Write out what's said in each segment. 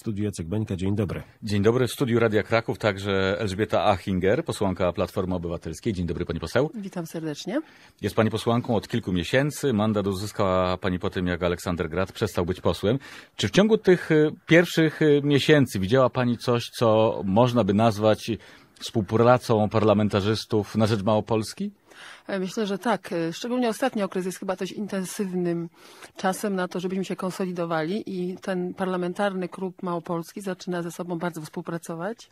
studiu Jacek Bańka. Dzień dobry. Dzień dobry. W studiu Radia Kraków także Elżbieta Achinger, posłanka Platformy Obywatelskiej. Dzień dobry pani poseł. Witam serdecznie. Jest pani posłanką od kilku miesięcy. Mandat uzyskała pani po tym, jak Aleksander Grad przestał być posłem. Czy w ciągu tych y, pierwszych y, miesięcy widziała pani coś, co można by nazwać współpracą parlamentarzystów na rzecz Małopolski? E, Myślę, że tak. E, Szczególnie ostatni okres jest chyba dość intensywnym czasem na to, żebyśmy się konsolidowali i ten parlamentarny klub małopolski zaczyna ze sobą bardzo współpracować.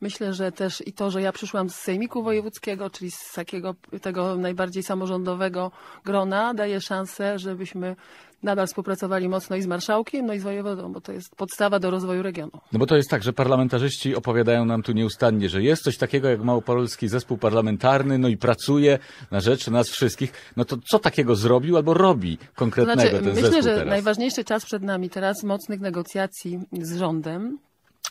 Myślę, że też i to, że ja przyszłam z Sejmiku Wojewódzkiego, czyli z takiego tego najbardziej samorządowego grona, daje szansę, żebyśmy nadal współpracowali mocno i z marszałkiem, no i z wojewodą, bo to jest podstawa do rozwoju regionu. No bo to jest tak, że parlamentarzyści opowiadają nam tu nieustannie, że jest coś takiego jak Małopolski Zespół Parlamentarny, no i pracuje na rzecz nas wszystkich. No to co takiego zrobił albo robi konkretnego Znaczy, ten myślę, zespół że teraz? najważniejszy czas przed nami teraz mocnych negocjacji z rządem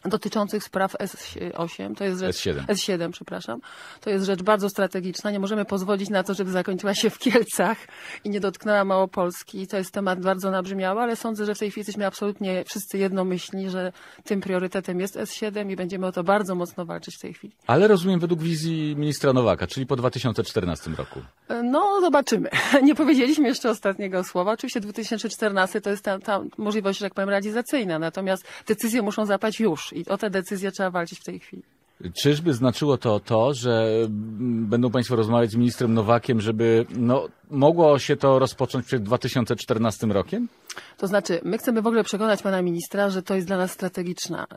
dotyczących spraw S8, to jest rzecz, S7. S7, przepraszam, to jest rzecz bardzo strategiczna. Nie możemy pozwolić na to, żeby zakończyła się w Kielcach i nie dotknęła Małopolski. To jest temat bardzo nabrzmiały, ale sądzę, że w tej chwili jesteśmy absolutnie wszyscy jednomyślni, że tym priorytetem jest S7 i będziemy o to bardzo mocno walczyć w tej chwili. Ale rozumiem według wizji ministra Nowaka, czyli po 2014 roku. No, zobaczymy. Nie powiedzieliśmy jeszcze ostatniego słowa. Oczywiście 2014 to jest ta, ta możliwość, że tak powiem, realizacyjna, natomiast decyzje muszą zapaść już i o te decyzje trzeba walczyć w tej chwili. Czyżby znaczyło to to, że będą Państwo rozmawiać z ministrem Nowakiem, żeby no, mogło się to rozpocząć przed 2014 rokiem? To znaczy, my chcemy w ogóle przekonać pana ministra, że to jest dla nas strategiczna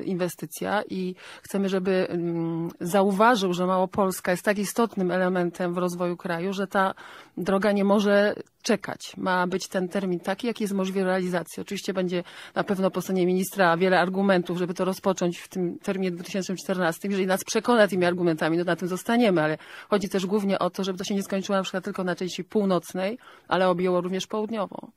y, inwestycja i chcemy, żeby mm, zauważył, że Małopolska jest tak istotnym elementem w rozwoju kraju, że ta droga nie może czekać. Ma być ten termin taki, jaki jest możliwy realizacji. Oczywiście będzie na pewno po stronie ministra wiele argumentów, żeby to rozpocząć w tym terminie 2014. Jeżeli nas przekona tymi argumentami, no na tym zostaniemy, ale chodzi też głównie o to, żeby to się nie skończyło na przykład tylko na części północnej, ale objęło również południową.